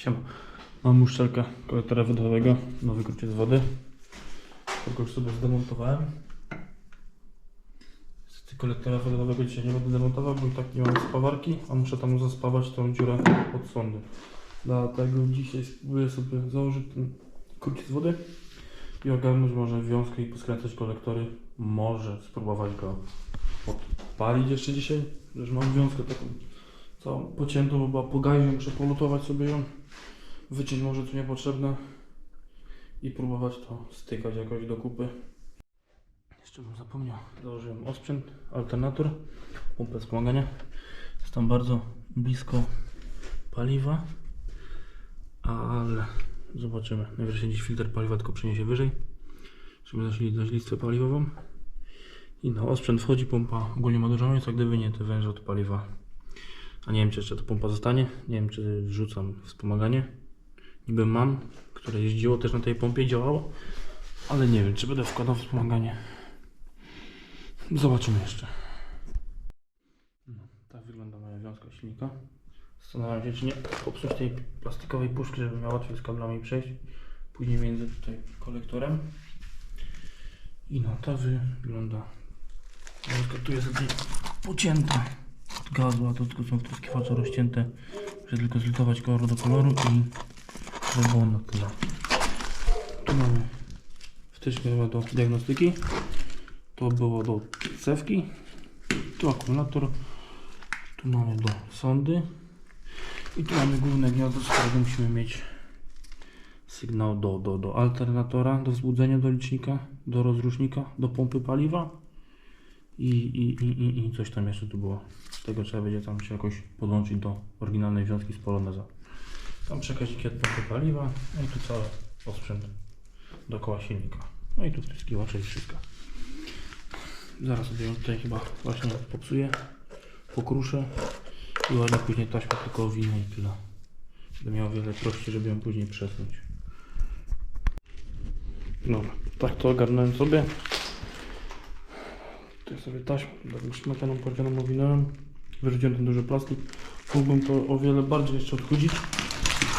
Siema. Mam uszczelkę kolektora wodowego na wykrycie z wody. Tylko już sobie zdemontowałem. Niestety kolektora wodowego dzisiaj nie będę demontował, bo tak nie mam spawarki, a muszę tam zaspawać tą dziurę od sondy. Dlatego dzisiaj spróbuję sobie założyć ten kruciec z wody i ogarnąć może wiązkę i poskręcać kolektory. Może spróbować go odpalić jeszcze dzisiaj. Już mam wiązkę taką całą pociętą, bo była po gazie, muszę polutować sobie ją, wyciąć może co niepotrzebne i próbować to stykać jakoś do kupy. Jeszcze bym zapomniał, założyłem osprzęt, alternator, pompę wspomagania. Jest tam bardzo blisko paliwa, ale zobaczymy. Najwyżej dziś filtr paliwa tylko przeniesie wyżej, żeby zasilić dać listwę paliwową. I na osprzęt wchodzi pompa, ogólnie ma dużo miejsca, gdyby nie te węże od paliwa a nie wiem, czy jeszcze ta pompa zostanie. Nie wiem, czy wrzucam wspomaganie. Niby mam, które jeździło też na tej pompie, działało. Ale nie wiem, czy będę wkładał wspomaganie. Zobaczymy jeszcze. No, tak wygląda moja wiązka silnika. Zastanawiam się, czy nie popsuć tej plastikowej puszki, żeby miała łatwiej z kablami przejść. Później między tutaj kolektorem. I no, ta wygląda. Wiązka tu jest pocięta gazu, a to tylko są wtryskiwacze rozcięte, żeby tylko zlutować kolor do koloru i żeby było na tyle. Tu mamy wtyczkę do diagnostyki, to było do cewki, tu akumulator, tu mamy do sondy. I tu mamy główne gniazdo, z którego musimy mieć sygnał do, do, do alternatora, do wzbudzenia do licznika, do rozrusznika, do pompy paliwa i, i, i, i, coś tam jeszcze tu było. Z tego trzeba będzie tam się jakoś podłączyć do oryginalnej wiązki z Poloneza. Tam przekaźniki od pompy paliwa, no i tu cały osprzęt dookoła silnika. No i tu wtryskiwacze i wszystko. Zaraz sobie ją tutaj chyba właśnie popsuję, pokruszę i ładnie później taśmę tylko owinę i tyle. Będę miał wiele prościej, żeby ją później przesunąć. Dobra, tak to ogarnąłem sobie. Tutaj sobie taśmę, taką szmacianą, porcianą owinąłem. Wyrzuciłem ten duży plastik. Mógłbym to o wiele bardziej jeszcze odchudzić.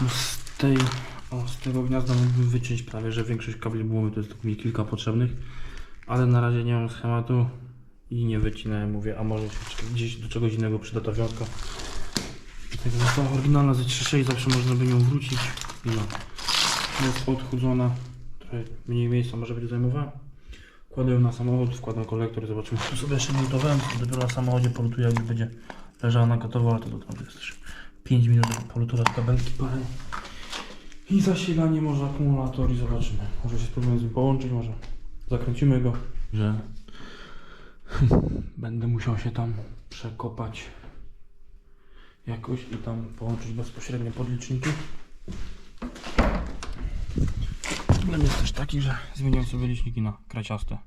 Bo z tej, o, z tego gniazda mógłbym wyciąć prawie, że większość kabli byłoby, to jest mi kilka potrzebnych. Ale na razie nie mam schematu i nie wycinałem, mówię, a może gdzieś do czegoś innego przyda ta wiązka. Tego została oryginalna ze 3.6, zawsze można by nią wrócić. No, jest odchudzona, trochę mniej miejsca może będzie zajmowała. Kładę ją na samochód, wkładam kolektor i zobaczymy. Tu sobie jeszcze montowałem, to dopiero na samochodzie polutuję, jak będzie leżała na gotowo, ale to, to tam jest też 5 minut, żeby polutować kabelki parę. I zasilanie może akumulator i zobaczymy. Może się spróbujemy z nim połączyć, może zakręcimy go, że będę musiał się tam przekopać jakoś i tam połączyć bezpośrednio podliczniki. Problem jest też taki, że zmieniłem sobie liczniki na kraciaste.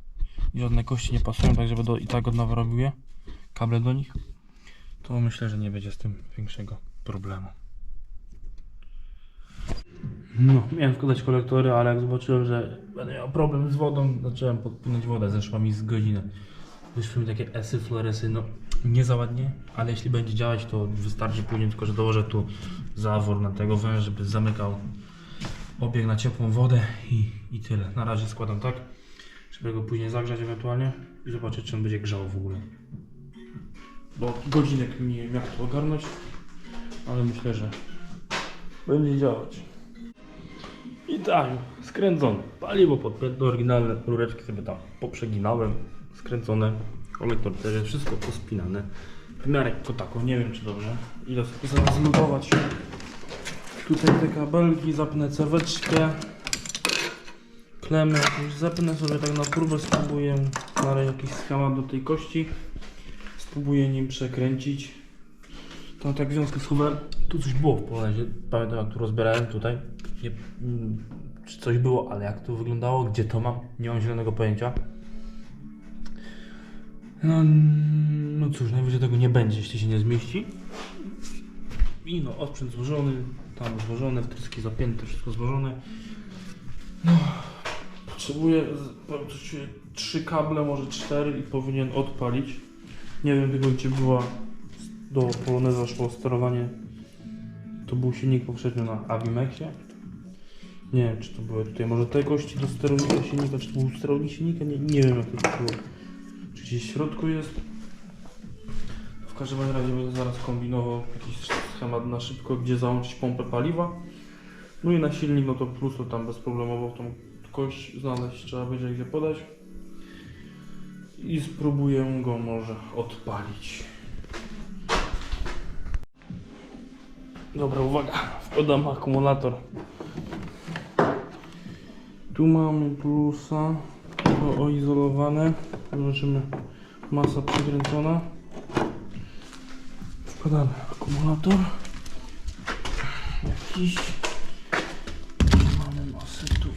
I żadne kości nie pasują, tak żeby do, i tak od nowa robiły kable do nich. To myślę, że nie będzie z tym większego problemu. No, miałem wkładać kolektory, ale jak zobaczyłem, że będę miał problem z wodą, zacząłem podpinać wodę, zeszła mi z godziny. Wyszły mi takie esy, floresy, no nie za ładnie, ale jeśli będzie działać, to wystarczy później tylko, że dołożę tu zawór na tego węża, żeby zamykał obieg na ciepłą wodę i, i tyle. Na razie składam tak, żeby go później zagrzać ewentualnie i zobaczyć, czy on będzie grzał w ogóle. Bo godzinek nie wiem jak to ogarnąć, ale myślę, że będzie działać. I tak, skręcony. Paliwo podpięte, oryginalne rureczki sobie tam poprzeginałem, skręcone. Kolektor też jest wszystko pospinane. Wymiarek kotaku, nie wiem czy dobrze. Ile zlutować. Tutaj te kabelki, zapnę ceweczkę. Klemy już zapnę sobie tak na próbę, spróbuję parę jakiś schemat do tej kości. Spróbuję nim przekręcić. Tam tak wiązkę schowałem. Tu coś było w polezie. Pamiętam jak tu rozbierałem tutaj. Nie, mm, czy coś było, ale jak to wyglądało, gdzie to mam, nie mam zielonego pojęcia. No, no cóż, najwyżej tego nie będzie, jeśli się nie zmieści. I no, osprzęt złożony, tam złożone, wtryski zapięte, wszystko złożone. No, potrzebuję czuję, trzy kable, może cztery i powinien odpalić. Nie wiem tylko gdzie była do Poloneza szło sterowanie To był silnik poprzednio na Avimexie. Nie wiem, czy to były tutaj może te kości do sterownika silnika, czy to był sterownik silnika, nie, nie wiem jak to było. Czy gdzieś w środku jest. W każdym razie będę zaraz kombinował jakiś schemat na szybko, gdzie załączyć pompę paliwa. No i na silnik, no to plus to tam bezproblemowo tą kość znaleźć, trzeba będzie gdzie podać. I spróbuję go może odpalić. Dobra, uwaga, wkładam akumulator. Tu mamy plusa, to oizolowane. Zobaczymy, masa przykręcona. Wkładamy akumulator. Jakiś. Mamy masę tu.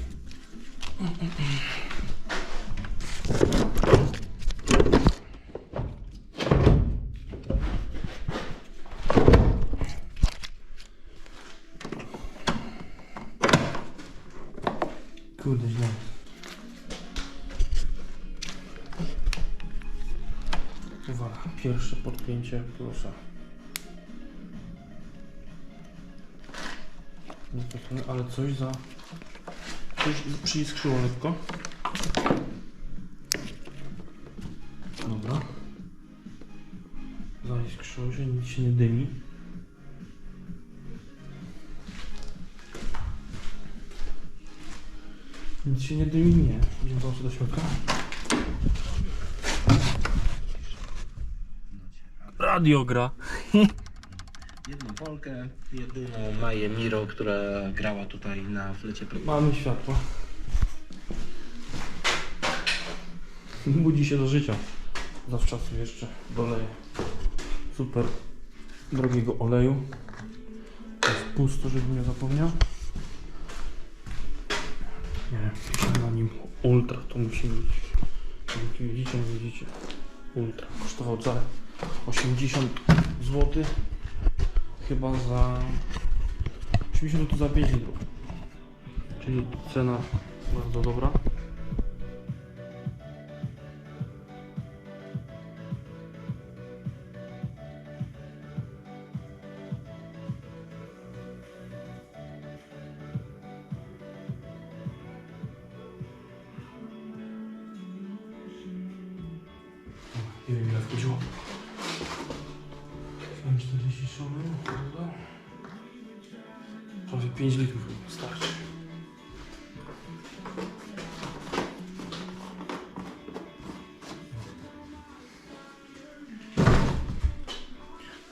Kurde, źle. Uwaga, pierwsze podpięcie plusa. Ale coś za... Coś przyiskrzyło lekko. Dobra. Zaiskrzyło się, nic się nie dymi. Nic się nie dymi, nie. Idziemy zobaczyć do środka. Radio gra. Jedną Polkę, jedyną Maję Miro, która grała tutaj na flecie. Mamy światło. Budzi się do życia. Zawczasu jeszcze doleję super drogiego oleju. Jest pusto, żebym nie zapomniał. Nie, na nim ultra, to musi być. Nie widzicie, nie widzicie. Ultra. Kosztował za 80 zł. Chyba za 80 zł za 5 litrów. Czyli cena bardzo dobra. Nie wiem ile wchodziło. 5 litrów starczy.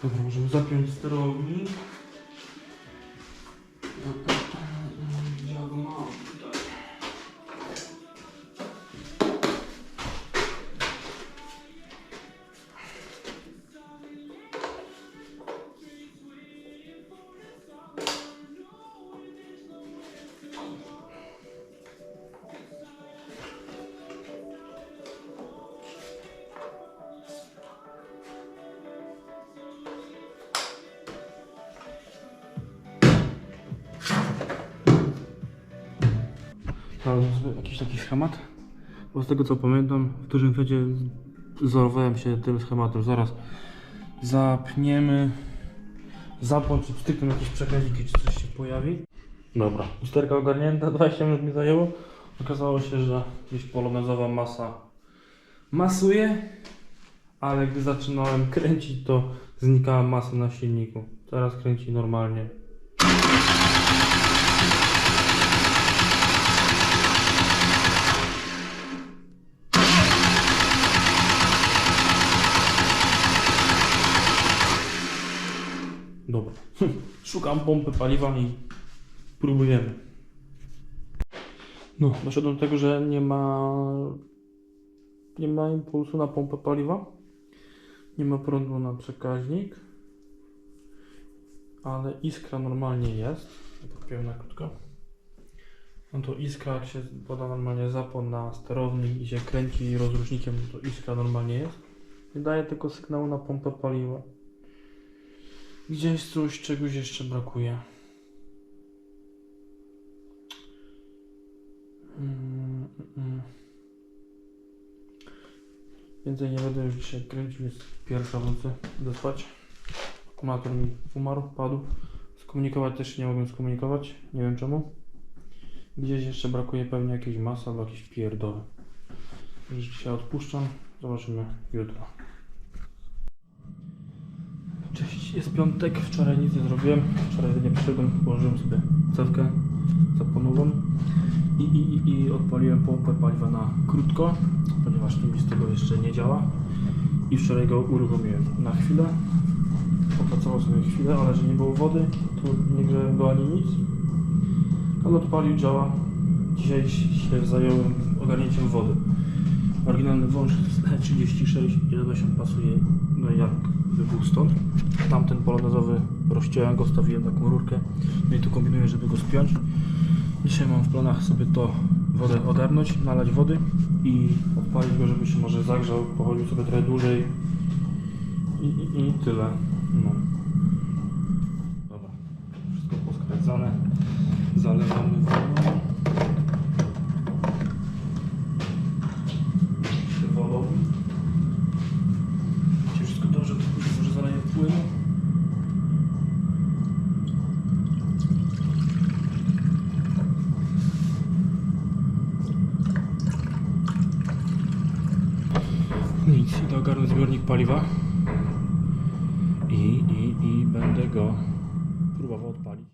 Dobra, możemy zapiąć sterownik. Jakiś taki schemat. Bo z tego co pamiętam, w dużym fecie wzorowałem się tym schematem. Zaraz zapniemy, zapłon czy stykną jakieś przekaźniki, czy coś się pojawi. Dobra, usterka ogarnięta, 20 minut mi zajęło. Okazało się, że gdzieś polonezowa masa masuje, ale gdy zaczynałem kręcić, to znikała masa na silniku. Teraz kręci normalnie. Dobra. Szukam pompy paliwa i próbujemy. No, doszedłem do tego, że nie ma nie ma impulsu na pompę paliwa. Nie ma prądu na przekaźnik. Ale iskra normalnie jest. Podpiąłem na krótko. No to iskra, jak się poda normalnie zapłon na sterownik i się kręci rozrusznikiem, to iskra normalnie jest. Nie daje tylko sygnału na pompę paliwa. Gdzieś coś, czegoś jeszcze brakuje. Mm, mm, mm. Więcej nie będę już dzisiaj kręcił, jest pierwsza w nocy idę spać. Akumulator mi umarł, padł. Skomunikować też nie mogłem skomunikować. Nie wiem czemu. Gdzieś jeszcze brakuje pewnie jakiejś masy albo jakiejś pierdoły. Już dzisiaj odpuszczam. Zobaczymy jutro. Jest piątek. Wczoraj nic nie zrobiłem. Wczoraj nie przyszedłem, położyłem sobie cewkę zaponową i, i, i, odpaliłem pompę paliwa na krótko, ponieważ mi z tego jeszcze nie działa. I wczoraj go uruchomiłem na chwilę. Popracował sobie chwilę, ale że nie było wody, tu nie grzałem go ani nic. Ale odpalił, działa. Dzisiaj się zająłem ogarnięciem wody. Oryginalny wąż jest E36, ile się pasuje, no jak wybuch stąd. Tamten polonezowy rozciąłem go, stawiłem taką rurkę. No i tu kombinuję, żeby go spiąć. Dzisiaj mam w planach sobie to wodę ogarnąć, nalać wody i odpalić go, żeby się może zagrzał, pochodził sobie trochę dłużej i, i, i tyle. No. Dobra, wszystko poskręcane. Zalewamy wodą. Ogarnąć zbiornik paliwa i, i, i będę go próbował odpalić.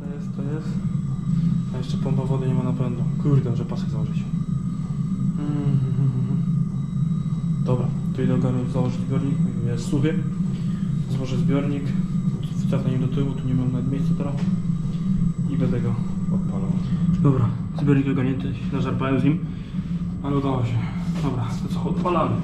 To jest, to jest. A jeszcze pompa wody nie ma napędu. Kurde, muszę pasek założyć. Dobra, to idę ogarnąć, założyć zbiornik. Jest suchy. Złożę zbiornik. Wcofnę nim do tyłu, tu nie mam nawet miejsca teraz. I będę go odpalał. Dobra, zbiornik ogarnięty. Zażarpałem z nim. Ale udało się. Dobra, to co, odpalamy.